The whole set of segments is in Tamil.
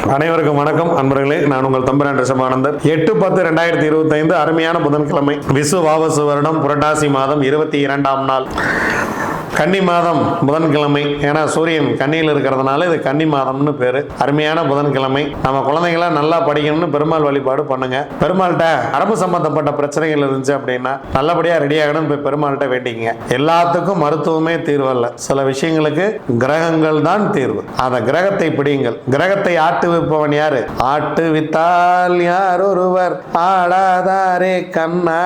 அனைவருக்கும் வணக்கம். அன்பர்களே நான் உங்கள் தம்பிரான் ரிஷபானந்தர் எட்டு பத்து ரெண்டாயிரத்தி இருபத்தி ஐந்து அருமையான புதன்கிழமை. விசு வாவசு வருடம் புரட்டாசி மாதம் இருபத்தி இரண்டாம் நாள். கன்னி மாதம் புதன்கிழமை. ஏன்னா சூரியன் கன்னியில் இருக்கிறதுனால இது கன்னி மாதம்னு பேரு. அருமையான புதன்கிழமை. நம்ம குழந்தைங்களாம் நல்லா படிக்கணும்னு பெருமாள் வழிபாடு பண்ணுங்க. பெருமாள்கிட்ட அரபு சம்பந்தப்பட்ட பிரச்சனைகள் இருந்துச்சு அப்படின்னா நல்லபடியா ரெடி ஆகணும் போய் பெருமாள்கிட்ட வேண்டிங்க எல்லாத்துக்கும் மருத்துவமே தீர்வு அல்ல. சில விஷயங்களுக்கு கிரகங்கள் தான் தீர்வு. அந்த கிரகத்தை பிடியுங்கள். கிரகத்தை ஆட்டு விற்பவன் யாரு? ஆட்டு வித்தால் யார் ஒருவர்? ஆடாதாரே கண்ணா.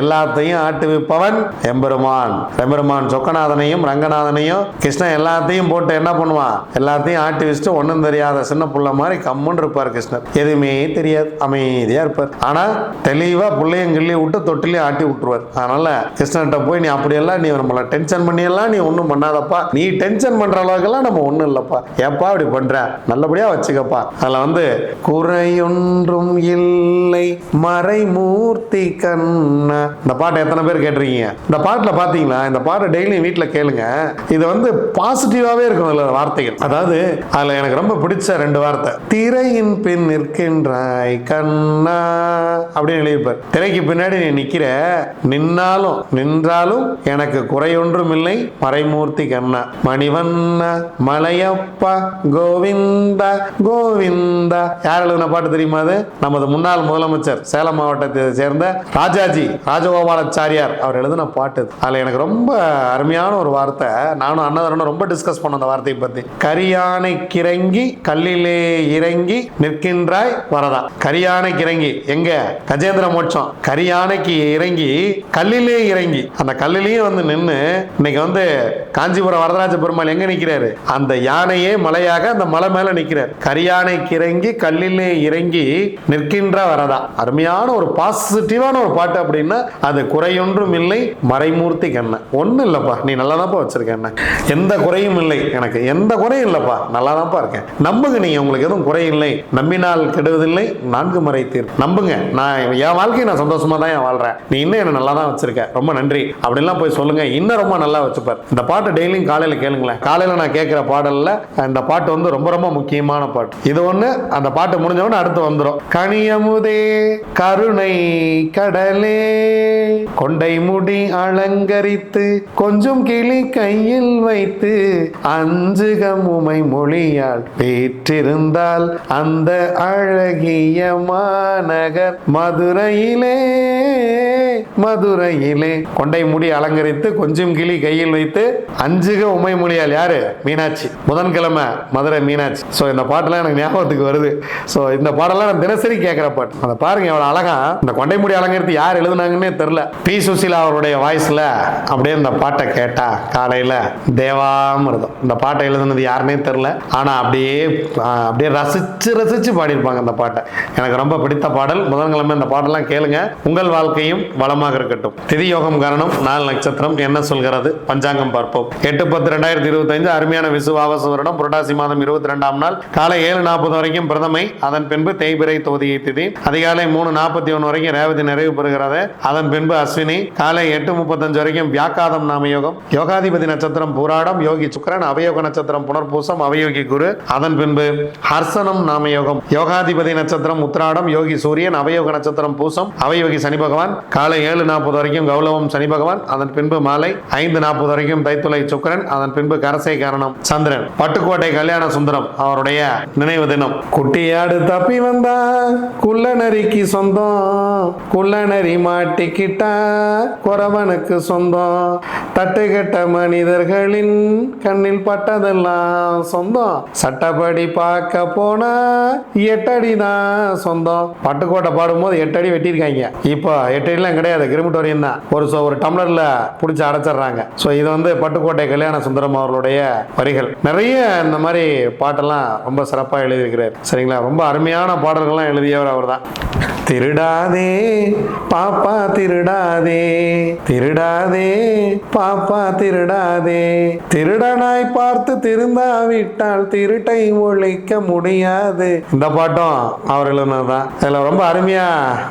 எல்லாத்தையும் ஆட்டு விற்பவன் எம்பெருமான். எம்பெருமான் சொக்கநாதன் ரங்கநாதனையும் கிருஷ்ணன் எல்லாத்தையும் போட்டு என்ன பண்ணுவான்? எல்லாத்தையும் ஆட்டி வச்சுட்டு ஒன்றும் தெரியாத சின்ன புள்ள மாதிரி கம்முன்னு இருப்பார் கிருஷ்ணர். எதுவுமே தெரியாது அமைதியா இருப்பார். ஆனா தெளிவா பிள்ளையும் கிள்ளி விட்டு தொட்டிலையும் ஆட்டி விட்டுருவார். அதனால கிருஷ்ணன்கிட்ட போய் நீ அப்படியெல்லாம் நீ நம்மளை டென்ஷன் பண்ணியெல்லாம் நீ ஒன்றும் பண்ணாதப்பா. நீ டென்ஷன் பண்ற அளவுக்கெல்லாம் நம்ம ஒன்றும் இல்லப்பா. ஏப்பா அப்படி பண்ற? நல்லபடியா வச்சுக்கப்பா. அதில் வந்து குறையொன்றும் இல்லை மறைமூர்த்தி கண்ணா. இந்த பாட்டை எத்தனை பேர் கேட்டிருக்கீங்க? இந்த பாட்டில் பார்த்தீங்களா இந்த பாட்டை டெய்லியும் வீட்டில் கேளுங்க. இது வந்து பாசிட்டிவாகவே இருக்கும் அதில் வார்த்தைகள். அதாவது அதில் எனக்கு ரொம்ப பிடிச்ச ரெண்டு வார்த்தை. திரையின் பின் நிற்கின்றாய் கண்ணா அப்படின்னு எழுதியிருப்பார். திரைக்கு பின்னாடி நீ நிற்கிற நின்னாலும் நின்றாலும் எனக்கு குறையொன்றும் இல்லை மறைமூர்த்தி கண்ணா. மணிவண்ணா மலையப்பா கோவிந்தா கோவிந்தா. யார் எழுதின பாட்டு தெரியுமா அது? நமது முன்னாள் முதலமைச்சர் சேலம் மாவட்டத்தை சேர்ந்த ராஜாஜி ராஜகோபாலாச்சாரியார். அவர் எழுதின பாட்டு இது. அதுல எனக்கு ரொம்ப அருமையான ஒரு வார்த்தை. நானும் அன்னதாரனும் ரொம்ப டிஸ்கஸ் பண்ணோம் அந்த வார்த்தையை பற்றி கரியானை கிறங்கி கல்லிலே இறங்கி நிற்கின்றாய் வரதா. கரியானை கிறங்கி. எங்க? கஜேந்திர மோட்சம். கரியானைக்கு இறங்கி கல்லிலே இறங்கி. அந்த கல்லிலேயே வந்து நின்று இன்னைக்கு வந்து காஞ்சிபுரம் வரதராஜ பெருமாள் எங்க நிக்கிறாரு? அந்த யானையே மலையாக அந்த மலை மேல நிக்கிறார். கரியானைக்கு இறங்கி கல்லிலே இறங்கி நிற்கின்ற வரதா. அருமையான ஒரு பாசிட்டிவான ஒரு பாட்டு அப்படின்னா அது குறையொன்றும் இல்லை மறைமூர்த்தி கண்ணன். ஒன்றும் இல்லைப்பா. நீ நல்லா தான்ப்பா வச்சிருக்க எந்த குறையும் இல்லை எனக்கு. எந்த குறையும் இல்லைப்பா. நல்லா தான்ப்பா இருக்கேன். நம்புங்க நீங்க உங்களுக்கு எதுவும் குறை இல்லை. நம்பினால் கெடுவதில்லை நான்கு முறை தீர். நம்புங்க. நான் என் வாழ்க்கையை நான் சந்தோஷமா தான் வாழ்றேன். நீ இன்னும் என்ன நல்லா தான் வச்சிருக்க. ரொம்ப நன்றி. அப்படிலாம் போய் சொல்லுங்க. இன்னும் ரொம்ப நல்லா வச்சுப்பார். இந்த பாட்டு டெய்லியும் காலையில் கேளுங்களேன். காலையில் நான் கேட்குற பாடலில் இந்த பாட்டு வந்து ரொம்ப ரொம்ப முக்கியமான பாட்டு. இது ஒண்ணு அந்த பாட்டு முடிஞ்சவொடனே அடுத்து வந்துடும் கனியமுதே கருணை கடலே கொண்டை முடி அலங்கரித்து கொஞ்சம் கிளி கையில் வைத்து அஞ்சுக உமை மொழியால் பேற்றிருந்தால் அந்த அழகிய மாநகர் மதுரையிலே மதுரையிலே. கொண்டை முடி அலங்கரித்து கொஞ்சம் கிளி கையில் வைத்து அஞ்சுக உமை மொழியால் யாரு? மீனாட்சி. புதன்கிழமை மதுரை மீனாட்சி. ஸோ இந்த பாட்டெல்லாம் எனக்கு ஞாபகத்துக்கு வருது. ஸோ இந்த பாடெல்லாம் நான் தினசரி கேட்குற பாட்டு. அதை பாருங்க எவ்வளோ அழகா. இந்த கொண்டை முடி அலங்கரித்து யார் எழுதுனாங்கன்னே தெரில. பி. சுசீலா அவருடைய வாய்ஸில் அப்படியே இந்த பாட்டை கேட்டா காலையில் தேவாமிருதம். இந்த பாட்டை எழுதுனது யாருன்னே தெரில. ஆனால் அப்படியே அப்படியே ரசிச்சு ரசிச்சு பாடியிருப்பாங்க அந்த பாட்டை. எனக்கு ரொம்ப பிடித்த பாடல். புதன்கிழமை இந்த பாட்டெல்லாம் கேளுங்க. உங்கள் வாழ்க்கையும் வளமாக இருக்கட்டும். திதி யோகம் காரணம் நாலு நட்சத்திரம் என்ன சொல்கிறது? பஞ்சாங்கம் பார்ப்போம். பார்ப்போம் எட்டு பத்து ரெண்டாயிரத்தி இருபத்தைந்து அருமையான விசுவாவச வருடம். புரட்டாசி மாதம் இருபத்தி ரெண்டாம் நாள். காலை ஏழு நாற்பது வரைக்கும் பிரதமை. அதன் பின்பு தேய்பிரை தொகுதியை திதி. அதிகாலை மூணு நாற்பத்தி ஒன்று வரைக்கும் ரேவதி நிறைவு பெறுகிறது அதன் பின்பு அஸ்வினி. காலை எட்டு முப்பத்தஞ்சு வரைக்கும் வியாக்காதம் நாம யோகம் யோகாதிபதி நட்சத்திரம் பூராடம். யோகி சுக்கரன். அவயோக நட்சத்திரம் புனர்பூசம். அவயோகி குரு. அதன் பின்பு ஹர்சனம் நாம யோகம் யோகாதிபதி நட்சத்திரம் உத்திராடம். யோகி சூரியன். அவயோக நட்சத்திரம் பூசம். அவயோகி சனி பகவான். காலை ஏழு நாற்பது வரைக்கும் கௌலவம் சனி பகவான். அதன் பின்பு மாலை ஐந்து நாற்பது வரைக்கும் தைத்துளை சுக்கரன் அதன் பின்பு கரசை காரணம். சந்திரன் பட்டுக்கோட்டை கல்யாண சுந்தரம் அவருடைய நினைவு தினம். குட்டியாடு தப்பி வந்தா குள்ளநரிக்கு சொந்தம். குள்ளநரி மாட்டிக்கிட்டா குறவனுக்கு சொந்தம். தட்டுக்கட்ட மனிதர்களின் கண்ணில் பட்டதெல்லாம் சொந்தம். சட்டப்படி பார்க்க போனா எட்டடி தான் சொந்தம். பட்டுக்கோட்டை பாடும்போது எட்டடி வெட்டியிருக்காங்க. இப்போ எட்டடிலாம் கிடையாது கிரிமிட்டோரியம் தான் ஒரு ஒரு டம்ளர்ல பிடிச்சி அடைச்சிடுறாங்க. ஸோ இது வந்து பட்டுக்கோட்டை கல்யாண சுந்தரம் அவர்களுடைய வரிகள். நிறைய இந்த மாதிரி பாட்டெல்லாம் ரொம்ப சிறப்பாக எழுதியிருக்கிறார். சரிங்களா? ரொம்ப அருமையான பாடல்கள்லாம் எழுதியவர் அவர் தான் திருடாதே பாப்பா திருடாதே. திருடாதே பாப்பா திருடாதே. திருடனாய் பார்த்து திருந்தாவிட்டால் திருட்டை ஒழிக்க முடியாது. இந்த பாட்டும் அவர் எழுதுனதுதான். இதில் ரொம்ப அருமையா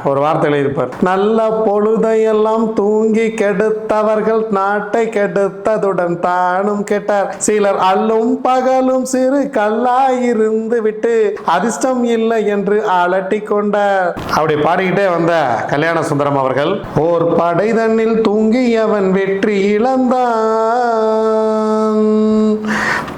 ஒரு வார்த்தை எழுதியிருப்பார். நல்ல பொழுதையெல்லாம் தூங்கி கெடுத்தவர்கள் நாட்டை கெடுத்ததுடன் அவளுடன் தானும் கேட்டார். சிலர் அல்லும் பகலும் சிறு கல்லாயிருந்து விட்டு அதிர்ஷ்டம் இல்லை என்று அலட்டி கொண்டார். அப்படி பாடிக்கிட்டே வந்த கல்யாண சுந்தரம் அவர்கள் ஓர் படைதன்னில் தூங்கியவன் வெற்றி இழந்தான்.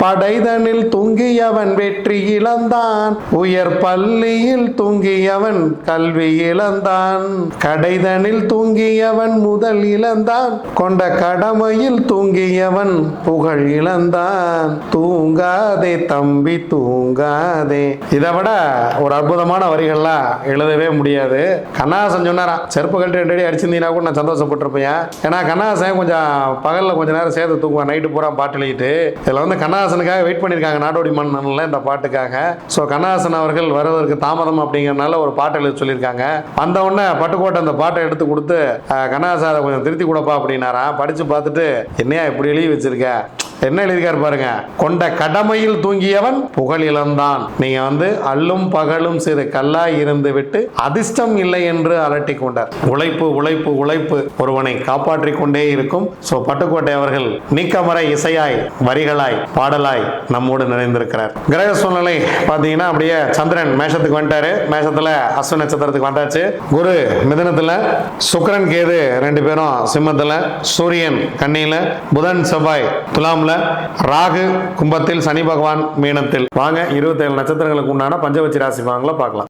படைதனில் தூங்கியவன் வெற்றி இழந்தான். உயர் பள்ளியில் தூங்கியவன் கல்வி இழந்தான். கடைதனில் தூங்கியவன் முதல் இழந்தான். கொண்ட கடமையில் தூங்கியவன் புகழ் இழந்தான். தூங்காதே தம்பி தூங்காதே. இதை விட ஒரு அற்புதமான வரிகள்லாம் எழுதவே முடியாது. கண்ணாசன் சொன்னாராம் செருப்பு கழட்டி ரெண்டு அடி அடிச்சிருந்தீங்கன்னா கூட நான் சந்தோஷப்பட்டிருப்பேன். ஏன்னா கண்ணாசன் கொஞ்சம் பகலில் கொஞ்ச நேரம் சேர்த்து தூங்குவான். நைட்டு பூரா பாட்டு எழுதிட்டு இதில் வந்து கண்ணாசனுக்காக வெயிட் பண்ணியிருக்காங்க நாடோடி மன்னன்ல இந்த பாட்டுக்காக. ஸோ கண்ணாசன் அவர்கள் வருவதற்கு தாமதம் அப்படிங்கிறனால ஒரு பாட்டு எழுத சொல்லியிருக்காங்க. வந்த உடனே பட்டுக்கோட்டை அந்த பாட்டை எடுத்து கொடுத்து அஹ், அதை கொஞ்சம் திருத்தி கொடுப்பா அப்படின்னாரா. படித்து பார்த்துட்டு என்னையா இப்படி எழுதி வச்சிருக்க? என்ன எழுதியிருக்காரு பாருங்க. கொண்ட கடமையில் தூங்கியவன் புகழ் இழந்தான். நீங்க வந்து அல்லும் பகலும் சிறு கல்லாய் இருந்து விட்டு அதிர்ஷ்டம் இல்லை என்று அலட்டி கொண்டார். உழைப்பு உழைப்பு உழைப்பு ஒருவனை காப்பாற்றி கொண்டே இருக்கும். சோ பட்டுக்கோட்டை அவர்கள் நீக்கமர இசையாய் வரிகளாய் பாடலாய் நம்மோடு நிறைந்திருக்கிறார். கிரக சூழ்நிலை பார்த்தீங்கன்னா அப்படியே சந்திரன் மேஷத்துக்கு வந்துட்டாரு. மேஷத்துல அஸ்வ நட்சத்திரத்துக்கு வந்தாச்சு. குரு மிதனத்துல சுக்கரன் கேது ரெண்டு பேரும் சிம்மத்துல சூரியன் கன்னியில புதன் செவ்வாய் துலாம்ல ராகு கும்பத்தில் சனி பகவான் மீனத்தில். வாங்க இருபத்தேழு நட்சத்திரங்களுக்கு உண்டான பஞ்சவச்சி ராசி பலன்களை பார்க்கலாம்.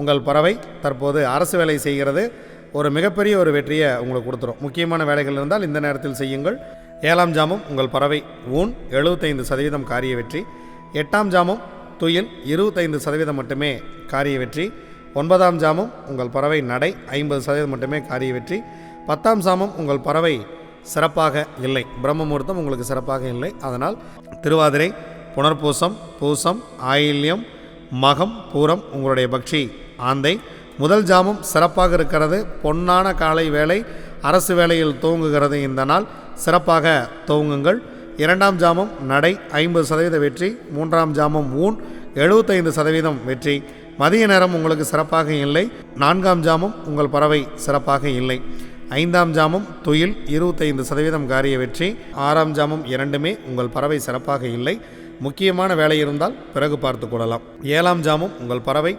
உங்கள் பறவை தற்போது அரசு வேலை செய்கிறது. ஒரு மிகப்பெரிய ஒரு வெற்றியை உங்களுக்கு கொடுத்துரும். முக்கியமான வேலைகள் இருந்தால் இந்த நேரத்தில் செய்யுங்கள். ஏழாம் ஜாமம் உங்கள் பறவை ஊன் எழுபத்தைந்து சதவீதம் காரிய வெற்றி. எட்டாம் ஜாமம் துயில் இருபத்தைந்து சதவீதம் மட்டுமே காரிய வெற்றி. ஒன்பதாம் ஜாமம் உங்கள் பறவை நடை ஐம்பது சதவீதம் மட்டுமே காரிய வெற்றி. பத்தாம் சாமம் உங்கள் பறவை சிறப்பாக இல்லை. பிரம்ம முகூர்த்தம் உங்களுக்கு சிறப்பாக இல்லை. அதனால் திருவாதிரை புனர்பூசம் பூசம் ஆயில்யம் மகம் பூரம் உங்களுடைய பக்ஷி ஆந்தை. முதல் ஜாமம் சிறப்பாக இருக்கிறது. பொன்னான காலை வேலை அரசு வேலையில் துவங்குகிறது இந்த நாள். சிறப்பாக துவங்குங்கள். இரண்டாம் ஜாமம் நடை ஐம்பது சதவீத வெற்றி. மூன்றாம் ஜாமம் ஊன் எழுபத்தைந்து சதவீதம் வெற்றி. மதிய நேரம் உங்களுக்கு சிறப்பாக இல்லை. நான்காம் ஜாமம் உங்கள் பறவை சிறப்பாக இல்லை. ஐந்தாம் ஜாமம் துயில் இருபத்தைந்து சதவீதம் காரிய வெற்றி. ஆறாம் ஜாமம் இரண்டுமே உங்கள் பறவை சிறப்பாக இல்லை. முக்கியமான வேலை இருந்தால் பிறகு பார்த்து கொள்ளலாம். ஏழாம் ஜாமம் உங்கள் பறவை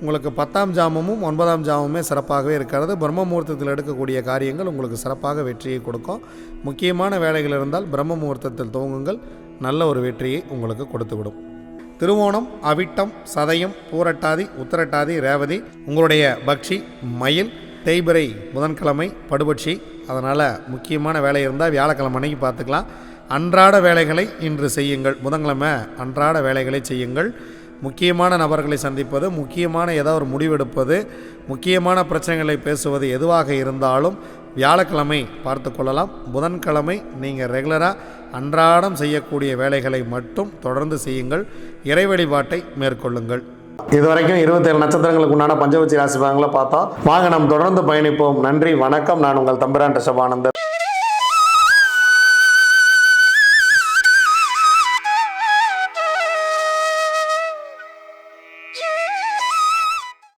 உங்களுக்கு பத்தாம் ஜாமமும் ஒன்பதாம் ஜாமமே சிறப்பாகவே இருக்கிறது. பிரம்ம முகூர்த்தத்தில் எடுக்கக்கூடிய காரியங்கள் உங்களுக்கு சிறப்பாக வெற்றியை கொடுக்கும். முக்கியமான வேலைகள் இருந்தால் பிரம்ம முகூர்த்தத்தில் துவங்குங்கள் நல்ல ஒரு வெற்றியை உங்களுக்கு கொடுத்துவிடும். திருவோணம் அவிட்டம் சதயம் பூரட்டாதி உத்தரட்டாதி ரேவதி உங்களுடைய பக்ஷி மயில் தேய்பிரை புதன்கிழமை படுபட்சி அதனால் முக்கியமான வேலை இருந்தால் வியாழக்கிழமை அன்னைக்கு பார்த்துக்கலாம். அன்றாட வேலைகளை இன்று செய்யுங்கள். புதன்கிழமை அன்றாட வேலைகளை செய்யுங்கள். முக்கியமான நபர்களை சந்திப்பது முக்கியமான ஏதாவது ஒரு முடிவெடுப்பது முக்கியமான பிரச்சனைகளை பேசுவது எதுவாக இருந்தாலும் வியாழக்கிழமை பார்த்து கொள்ளலாம். புதன்கிழமை நீங்கள் ரெகுலராக அன்றாடம் செய்யக்கூடிய வேலைகளை மட்டும் தொடர்ந்து செய்யுங்கள். இறை வழிபாட்டை மேற்கொள்ளுங்கள். இது வரைக்கும் இருபத்தேழு நட்சத்திரங்களுக்கு உண்டான பஞ்சவச்சி ராசி பலன்களை பார்த்தோம் வாங்க நாம் தொடர்ந்து பயணிப்போம். நன்றி வணக்கம். நான் உங்கள் தம்பிரான் ரிஷபானந்தர்